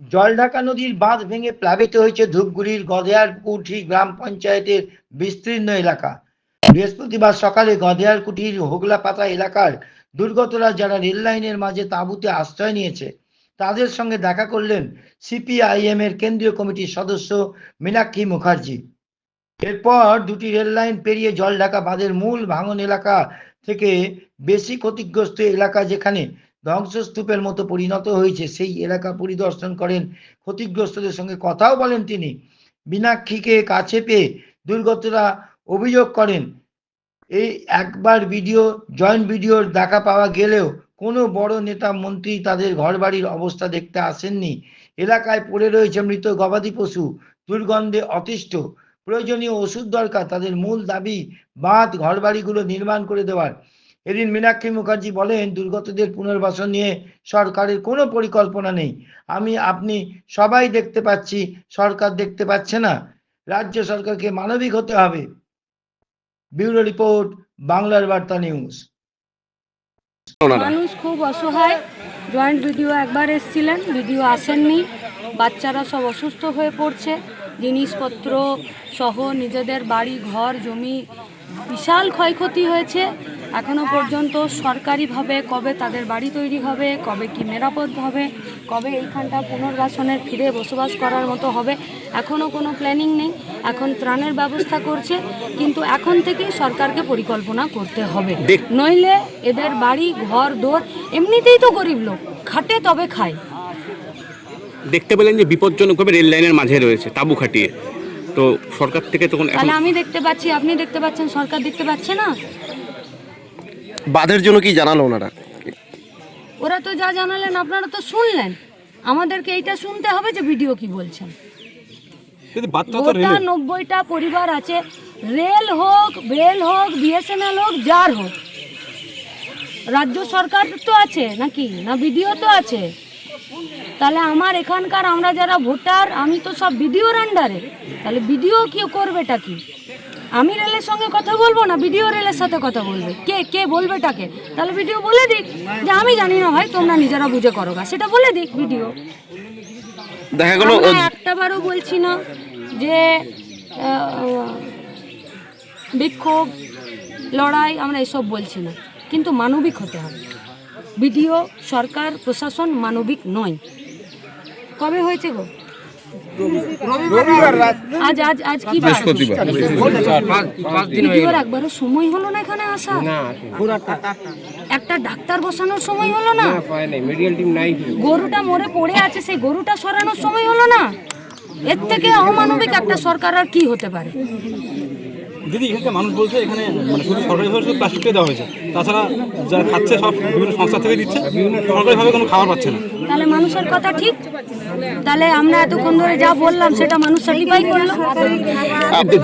জলঢাকা নদীর বাঁধ ভেঙে প্লাবিত হয়েছে ধূপগুড়ির গধেয়ারকুঠি গ্রাম পঞ্চায়েতের বিস্তীর্ণ এলাকা। বৃহস্পতিবার সকালে গধেয়ারকুঠির হোগলাপাতা এলাকার দুর্গতরা যারা রেল লাইনের মাঝে তাঁবুতে আশ্রয় নিয়েছে, তাদের সঙ্গে দেখা করলেন সিপিআইএম এর কেন্দ্রীয় কমিটির সদস্য মীনাক্ষী মুখার্জি। এরপর দুটি রেল লাইন পেরিয়ে জলঢাকা বাঁধের মূল ভাঙন এলাকা থেকে বেশি ক্ষতিগ্রস্ত এলাকা যেখানে ধ্বংসস্তূপের মতো পরিণত হয়েছে। সেই এলাকা পরিদর্শন করেন। ক্ষতিগ্রস্তদের সঙ্গে কথাও বলেন তিনি। মীনাক্ষীকে কাছে পেয়ে দুর্গতরা অভিযোগ করেন, এই একবার ভিডিও, জয়েন্ট ভিডিওর দেখা পাওয়া গেলেও কোনো বড় নেতা, মন্ত্রী তাদের ঘরবাড়ির অবস্থা দেখতে আসেননি। এলাকায় পড়ে রয়েছে মৃত গবাদি পশু। দুর্গন্ধে অতিষ্ঠ। প্রয়োজনীয় ওষুধ দরকার। তাদের মূল দাবি, বাঁধ ঘরবাড়িগুলো নির্মাণ করে দেওয়ার। এদিন মীনাক্ষী মুখার্জি বলেন দুর্গতদের পুনর্বাসন নিয়ে সরকারের কোনো পরিকল্পনা নেই। আমি আপনি সবাই দেখতে পাচ্ছি সরকার দেখতে পাচ্ছে না। রাজ্য সরকারকে মানবিক হতে হবে। ব্যুরো রিপোর্ট বাংলার বার্তা নিউজ। মানুষ খুব অসহায়। জয়েন্ট ভিডিও একবার এসেছিলেন ভিডিও আসেননি। বাচ্চারা সব অসুস্থ হয়ে পড়ছে। জিনিসপত্র সহ নিজেদের বাড়ি ঘর জমি বিশাল ক্ষয়ক্ষতি হয়েছে। এখনও পর্যন্ত সরকারিভাবে কবে তাদের বাড়ি তৈরি হবে কবে কি নিরাপদ হবে কবে এইখানটা পুনর্বাসনের ফিরে বসবাস করার মতো হবে এখনও কোনো প্ল্যানিং নেই। এখন ত্রাণের ব্যবস্থা করছে কিন্তু এখন থেকেই সরকারকে পরিকল্পনা করতে হবে। নইলে এদের বাড়ি ঘর দোর এমনিতেই তো গরিব লোক খাটে তবে খায়। দেখতে পেলেন যে বিপজ্জনকভাবে রেল লাইনের মাঝে রয়েছে তাঁবু খাটিয়ে। তো সরকার থেকে তখন তাহলে আমি দেখতে পাচ্ছি আপনি দেখতে পাচ্ছেন সরকার দেখতে পাচ্ছে না? বাঁধের জন্য কি জানালো ওনারা? ওরা তো যা জানালেন আপনারা তো শুনলেন। আমাদেরকে এইটা শুনতে হবে যে ভিডিও কি বলছেন। গোটা নব্বইটা পরিবার আছে রেল হোক বেল হোক বিএসএনএল হোক যার হোক। রাজ্য সরকার তো আছে নাকি? না বিডিও তো আছে? তাহলে আমার এখানকার আমরা যারা ভোটার আমি তো সব বিডিওর আন্ডারে তাহলে বিডিও কি করবেটা কি? আমি রেলের সঙ্গে কথা বলব না? বিডিও রেলের সাথে কথা বলবে। কে কে বলবেটাকে তাহলে ভিডিও বলে দিক যে আমি জানি না ভাই তোমরা নিজেরা বুঝে করো গা। সেটা বলে দিক ভিডিও দেখা গেল একটাবারও বলছি না যে বিক্ষোভ লড়াই আমরা এসব বলছি না। কিন্তু মানবিক হতে হবে। বিডিও সরকার প্রশাসন মানবিক নয়। কবে হয়েছে গো? আজ আজ আজ কি বার? বিডিওর একবারও সময় হলো না এখানে আসা? একটা ডাক্তার বসানোর সময় হলো না? গরুটা মরে পড়ে আছে সেই গরুটা সরানোর সময় হলো না? এর থেকে অমানবিক একটা সরকার আর কি হতে পারে? দিদি এখানকার মানুষ বলছে এখানে মানে শুধু সরকারিভাবে শুধু প্লাস্টিকটাই দেওয়া হয়েছে। তাছাড়া যারা খাচ্ছে সব বিভিন্ন সংস্থা থেকে দিচ্ছে সরকারিভাবে কোনো খাবার পাচ্ছে না। তাহলে মানুষের কথা ঠিক? তাহলে আমরা এতক্ষণ ধরে যা বললাম সেটা মানুষ সার্টিফাই করল।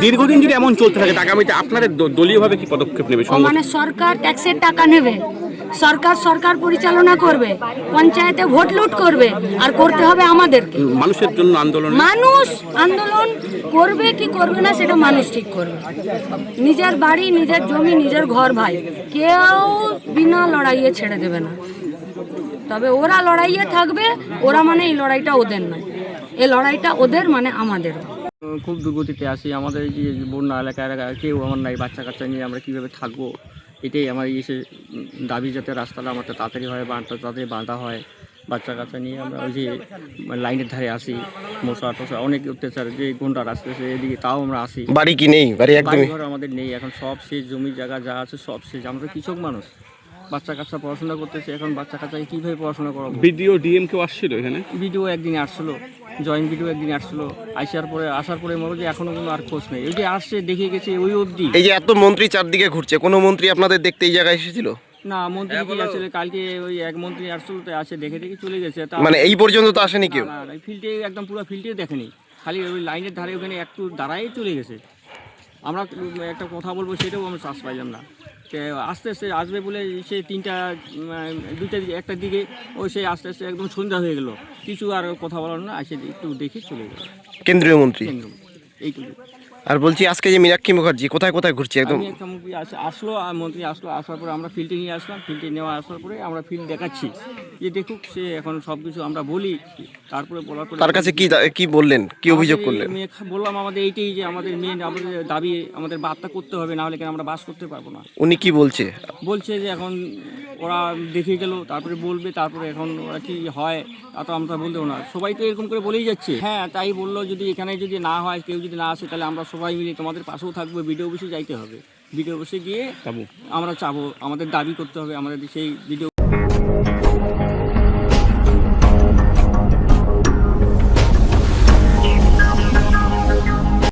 দীর্ঘদিন যদি এমন চলতে থাকে আগামীতে আপনাদের দলীয়ভাবে কি পদক্ষেপ নেবে? মানে সরকার ট্যাক্সের টাকা নেবে। সরকার সরকার পরিচালনা করবে। পঞ্চায়েতে ভোট লুট করবে। আর করতে হবে আমাদেরকে। মানুষের জন্য আন্দোলন। মানুষ আন্দোলন করবে কি করবে না সেটা মানুষ ঠিক করবে। নিজের বাড়ি নিজের জমি নিজের ঘর ভাই। কেউ বিনা লড়াইয়ে ছেড়ে দেবে না। তবে ওরা লড়াইয়ে থাকবে ওরা মানে এই লড়াইটা ওদের নয়। এই লড়াইটা ওদের মানে আমাদের খুব দুর্গতিতে আসি আমাদের এই যে বন্যা এলাকায় এলাকায় কেউ আমার নাই বাচ্চা কাচ্চা নিয়ে আমরা কীভাবে থাকব? এটাই আমার এসে দাবি যাতে রাস্তাটা আমার তাড়াতাড়ি হয় বাঁধটা তাড়াতাড়ি বাঁধা হয়। বাচ্চা কাচ্চা নিয়ে আমরা ওই যে লাইনের ধারে আসি মশা টশা অনেক অত্যাচার যে গুন্ডা আসতেছে এদিকে তাও আমরা আসি বাড়ি কি নেই? বাড়ি বাড়িঘর আমাদের নেই। এখন সব শেষ জমি জায়গা যা আছে সব শেষ। আমরা কৃষক মানুষ। বাচ্চা কাচ্চা পড়াশোনা করতেছে এখন বাচ্চা কাচ্চাকে কীভাবে পড়াশোনা করাবো? বিডিও ডিএম কেউ আসছিল এখানে? ভিডিও একদিন আসছিল জয়েন্ট ভিডিও একদিন আসছিল আসার পরে আসার পরে মনে যে এখনও কোনো আর খোঁজ নেই। ওই যে আসছে দেখে গেছে ওই অবধি। এই যে এত মন্ত্রী চারদিকে ঘুরছে কোনো মন্ত্রী আপনাদের দেখতে এই জায়গায় এসেছিল? না মন্ত্রী কি আসলে কালকে ওই এক মন্ত্রী আসছিল তো আসে দেখে দেখে চলে গেছে তা মানে এই পর্যন্ত তো আসেনি কেউ? না, ফিল্ডে একদম পুরো ফিল্ডে দেখেনি। খালি ওই লাইনের ধারে ওখানে একটু দাঁড়াই চলে গেছে। আমরা একটা কথা বলব সেটাও আমরা চাষ পাইলাম না। আস্তে আস্তে আসবে বলে সে তিনটা দুইটা দিকে একটা দিকে ও সে আস্তে আস্তে একদম সন্ধ্যা হয়ে গেল। কিছু আর কথা বলার না আসে একটু দেখে চলে গেল। কেন্দ্রীয় মন্ত্রী? এইটুকু আর বলছি আজকে যে মীনাক্ষী মুখার্জি কোথায় কোথায় ঘুরছে একদম? আসলো আর মন্ত্রী আসলো আসার পরে আমরা ফিল্ডে নিয়ে আসলাম ফিল্ডে নেওয়া আসার পরে আমরা ফিল্ড দেখাচ্ছি। যে দেখুক সে এখন সব কিছু আমরা বলি তারপরে বলার পরে তার কাছে কি কি বললেন? কি অভিযোগ করলেন? বললাম আমাদের এইটাই যে আমাদের মেন আমাদের দাবি আমাদের বার্তা করতে হবে না হলে কেন আমরা বাস করতে পারব না। উনি কি বলছে? বলছে যে এখন ওরা দেখে গেল তারপরে বলবে তারপরে এখন ওরা কি হয় তা তো আমরা বলতেও না। সবাই তো এরকম করে বলেই যাচ্ছে। হ্যাঁ তাই বলল যদি এখানে যদি না হয় কেউ যদি না আসে তাহলে আমরা সবাই মিলে তোমাদের পাশেও থাকব ভিডিও অফিসে যাইতে হবে। ভিডিও অফিসে গিয়ে আমরা চাবো আমাদের দাবি করতে হবে আমাদের সেই ভিডিও